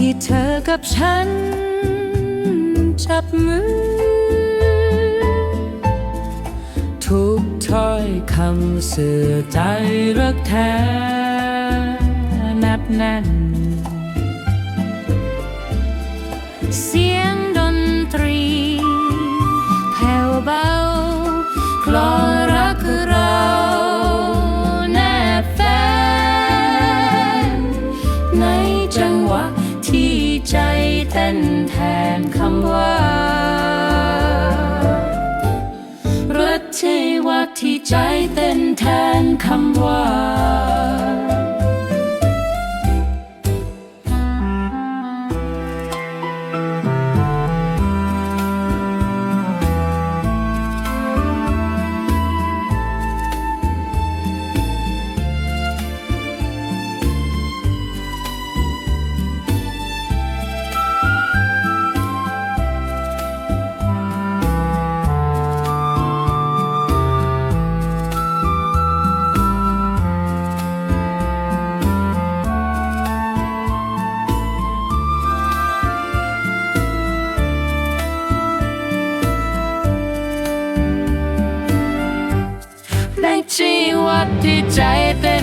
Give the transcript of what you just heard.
ที่เธอกับฉัน จับมือ ทุกถ้อยคำสื่อใจรักแท้แนบแน่น เสียงดนตรีแผ่วเบากลอรักเราแนบแฟนใน ที่ใจเต้นแทนคำว่ารักที่ว่าที่ใจเต้นแทนคำว่า ที่ใจเต้